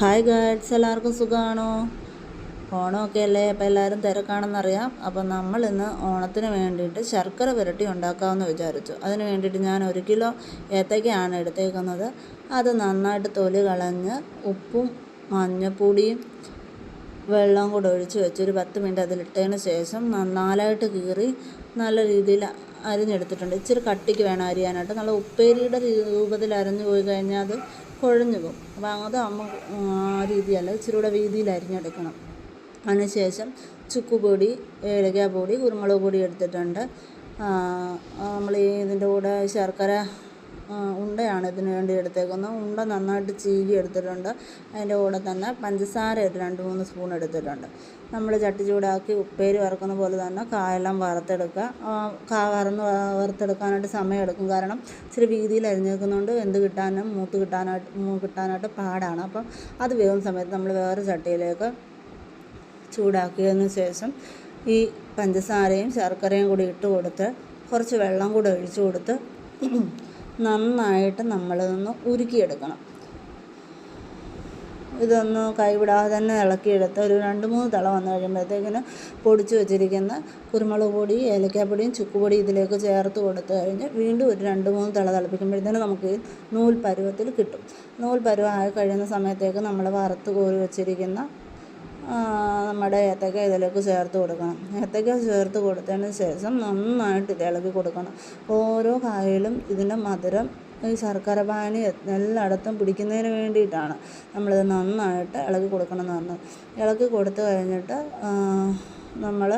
Hi guides എല്ലാവർക്കും സുഖമാണോ ഓണമൊക്കെ അല്ലേ അപ്പോൾ എല്ലാവരും തിരക്കാണെന്നറിയാം. അപ്പോൾ നമ്മൾ ഇന്ന് ഓണത്തിന് വേണ്ടിയിട്ട് ശർക്കര പുരട്ടി ഉണ്ടാക്കാമെന്ന് വിചാരിച്ചു. അതിന് വേണ്ടിയിട്ട് ഞാൻ ഒരു കിലോ ഏത്തയ്ക്കാണ് എടുത്തേക്കുന്നത്. അത് നന്നായിട്ട് തൊലി കളഞ്ഞ് ഉപ്പും മഞ്ഞപ്പൊടിയും വെള്ളം കൂടെ ഒഴിച്ച് വെച്ച് ഒരു പത്ത് മിനിറ്റ് അതിലിട്ടതിന് ശേഷം നാലായിട്ട് കീറി നല്ല രീതിയിൽ അരിഞ്ഞെടുത്തിട്ടുണ്ട്. ഇച്ചിരി കട്ടിക്ക് വേണം അരിയാനായിട്ട്. നല്ല ഉപ്പേരിയുടെ രൂപത്തിൽ അരഞ്ഞു പോയി കഴിഞ്ഞാൽ അത് കുഴഞ്ഞു പോകും. അപ്പോൾ അത് അമ്മ ആ രീതിയല്ല ഇച്ചിരി കൂടെ വീതിയിൽ അരിഞ്ഞെടുക്കണം. അതിനുശേഷം ചുക്കുപൊടി ഏലക്കാപ്പൊടി കുരുമുളക് പൊടി എടുത്തിട്ടുണ്ട്. നമ്മൾ ഇതിന്റെ കൂടെ ശർക്കര ഉണ്ടയാണ് ഇതിന് വേണ്ടി എടുത്തേക്കുന്നത്. ഉണ്ട നന്നായിട്ട് ചീകി എടുത്തിട്ടുണ്ട്. അതിന്റെ കൂടെ തന്നെ പഞ്ചസാര ഒരു രണ്ട് മൂന്ന് സ്പൂൺ എടുത്തിട്ടുണ്ട്. നമ്മൾ ചട്ടി ചൂടാക്കി ഉപ്പേരി വറുക്കുന്ന പോലെ തന്നെ കായെല്ലാം വറുത്തെടുക്കുക. വറന്ന് വറുത്തെടുക്കാനായിട്ട് സമയമെടുക്കും കാരണം ഇച്ചിരി വീതിയിൽ അരിഞ്ഞേക്കുന്നതുകൊണ്ട് എന്ത് കിട്ടാനും മൂത്ത് കിട്ടാനായിട്ട് കിട്ടാനായിട്ട് പാടാണ്. അപ്പം അത് വേവുന്ന സമയത്ത് നമ്മൾ വേറെ ചട്ടിയിലേക്ക് ചൂടാക്കിയതിന് ശേഷം ഈ പഞ്ചസാരയും ശർക്കരയും കൂടി ഇട്ട് കൊടുത്ത് കുറച്ച് വെള്ളം കൂടി ഒഴിച്ചു കൊടുത്ത് നന്നായിട്ട് നമ്മളിതൊന്ന് ഉരുക്കിയെടുക്കണം. ഇതൊന്ന് കൈവിടാതെ തന്നെ ഇളക്കിയെടുത്ത് ഒരു രണ്ട് മൂന്ന് തള വന്നു കഴിയുമ്പോഴത്തേക്കിന് പൊടിച്ച് വെച്ചിരിക്കുന്ന കുരുമുളക് പൊടി ഏലക്കാപ്പൊടിയും ചുക്കുപൊടി ഇതിലേക്ക് ചേർത്ത് കൊടുത്തു കഴിഞ്ഞ് വീണ്ടും ഒരു രണ്ട് മൂന്ന് തള തിളപ്പിക്കുമ്പോഴത്തേന് നമുക്ക് നൂൽ പരുവത്തിൽ കിട്ടും. നൂൽ പരുവമായി കഴിയുന്ന സമയത്തേക്ക് നമ്മൾ വറുത്ത് കോരി വെച്ചിരിക്കുന്ന നമ്മുടെ ഏത്തക്ക ഇതിലേക്ക് ചേർത്ത് കൊടുക്കണം. ഏത്തക്ക ചേർത്ത് കൊടുത്തതിന് ശേഷം നന്നായിട്ട് ഇളകി ഇളക്കി കൊടുക്കണം. ഓരോ കായലും ഇതിന്റെ മധുരം ഈ ശർക്കര പാനി എല്ലായിടത്തും പിടിക്കുന്നതിന് വേണ്ടിയിട്ടാണ് നമ്മളിത് നന്നായിട്ട് ഇളക്കി കൊടുക്കണം എന്ന് പറഞ്ഞത് ഇളക്കി കൊടുത്തു കഴിഞ്ഞിട്ട് നമ്മൾ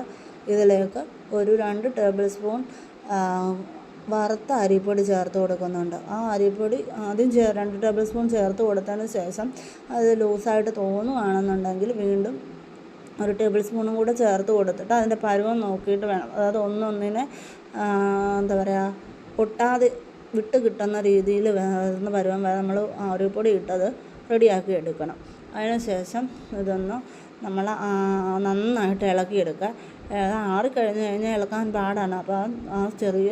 ഇതിലേക്ക് ഒരു രണ്ട് ടേബിൾ സ്പൂൺ വറുത്ത അരിപ്പൊടി ചേർത്ത് കൊടുക്കുന്നുണ്ട്. ആ അരിപ്പൊടി ആദ്യം ചേ രണ്ട് ടേബിൾ സ്പൂൺ ചേർത്ത് കൊടുത്തതിന് ശേഷം അത് ലൂസായിട്ട് തോന്നുകയാണെന്നുണ്ടെങ്കിൽ വീണ്ടും ഒരു ടേബിൾ സ്പൂണും കൂടെ ചേർത്ത് കൊടുത്തിട്ട് അതിന്റെ പരുവം നോക്കിയിട്ട് വേണം. അതായത് ഒന്നൊന്നിനെ എന്താ പറയുക പൊട്ടാതെ വിട്ട് കിട്ടുന്ന രീതിയിൽ വരുന്ന പരുവം വരെ നമ്മൾ അരിപ്പൊടി ഇട്ടത് റെഡിയാക്കി എടുക്കണം. അതിനുശേഷം ഇതൊന്ന് നമ്മൾ നന്നായിട്ട് ഇളക്കിയെടുക്കുക. ആറിക്കഴിഞ്ഞ് കഴിഞ്ഞാൽ ഇളക്കാൻ പാടാണ്. അപ്പോൾ ആ ചെറിയ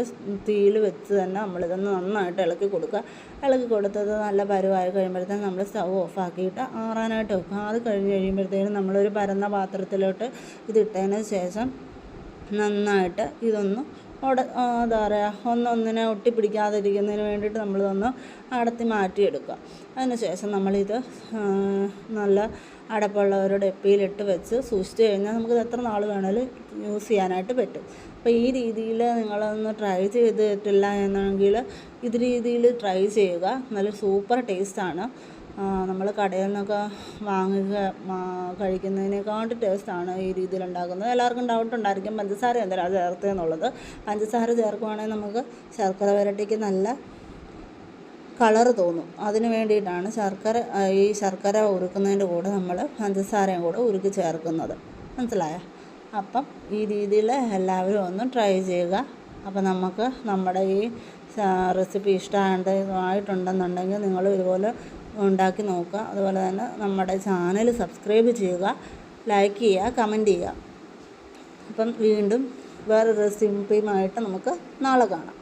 തീയിൽ വെച്ച് തന്നെ നമ്മളിതൊന്ന് നന്നായിട്ട് ഇളക്കി കൊടുക്കുക. ഇളക്കി കൊടുത്തത് നല്ല പരുവായി കഴിയുമ്പോഴത്തേക്കും നമ്മൾ സ്റ്റൗ ഓഫാക്കിയിട്ട് ആറാനായിട്ട് വെക്കുക. അത് കഴിഞ്ഞ് കഴിയുമ്പോഴത്തേക്കും നമ്മളൊരു പരന്ന പാത്രത്തിലോട്ട് ഇതിട്ടതിന് ശേഷം നന്നായിട്ട് ഇതൊന്ന് ഉട എന്താ പറയുക ഒന്നൊന്നിനെ ഒട്ടിപ്പിടിക്കാതിരിക്കുന്നതിന് വേണ്ടിയിട്ട് നമ്മളിതൊന്ന് അടത്തി മാറ്റിയെടുക്കുക. അതിന് ശേഷം നമ്മളിത് നല്ല അടപ്പുള്ള ഒരു വെച്ച് സൂക്ഷിച്ച് കഴിഞ്ഞാൽ നമുക്കിത് എത്ര നാൾ വേണേലും യൂസ് ചെയ്യാനായിട്ട് പറ്റും. അപ്പോൾ ഈ രീതിയിൽ നിങ്ങളൊന്ന് ട്രൈ ചെയ്തിട്ടില്ല എന്നെങ്കിൽ ഇത് രീതിയിൽ ട്രൈ ചെയ്യുക. നല്ല സൂപ്പർ ടേസ്റ്റാണ് നമ്മൾ കടയിൽ നിന്നൊക്കെ വാങ്ങുക കഴിക്കുന്നതിനേക്കാട്ട് ടേസ്റ്റാണ് ഈ രീതിയിൽ ഉണ്ടാക്കുന്നത് എല്ലാവർക്കും ഡൗട്ട് ഉണ്ടായിരിക്കും പഞ്ചസാര എന്തിനാ ചേർത്തതെന്നുള്ളത്. പഞ്ചസാര ചേർക്കുവാണെങ്കിൽ നമുക്ക് ശർക്കര വരട്ടിക്ക് നല്ല കളർ തോന്നും. അതിന് വേണ്ടിയിട്ടാണ് ശർക്കര ഈ ശർക്കര ഉരുക്കുന്നതിന്റെ കൂടെ നമ്മൾ പഞ്ചസാരയും കൂടെ ഉരുക്കി ചേർക്കുന്നത്. മനസ്സിലായോ? അപ്പം ഈ രീതിയിൽ എല്ലാവരും ഒന്ന് ട്രൈ ചെയ്യുക. അപ്പം നമുക്ക് നമ്മുടെ ഈ റെസിപ്പി ഇഷ്ടമായിട്ടുണ്ടെന്നുണ്ടെങ്കിൽ നിങ്ങൾ ഇതുപോലെ ഉണ്ടാക്കി നോക്കുക. അതുപോലെ തന്നെ നമ്മുടെ ചാനൽ സബ്സ്ക്രൈബ് ചെയ്യുക ലൈക്ക് ചെയ്യുക കമന്റ് ചെയ്യുക. അപ്പം വീണ്ടും വേറൊരു റെസിപ്പിയുമായിട്ട് നമുക്ക് നാളെ കാണാം.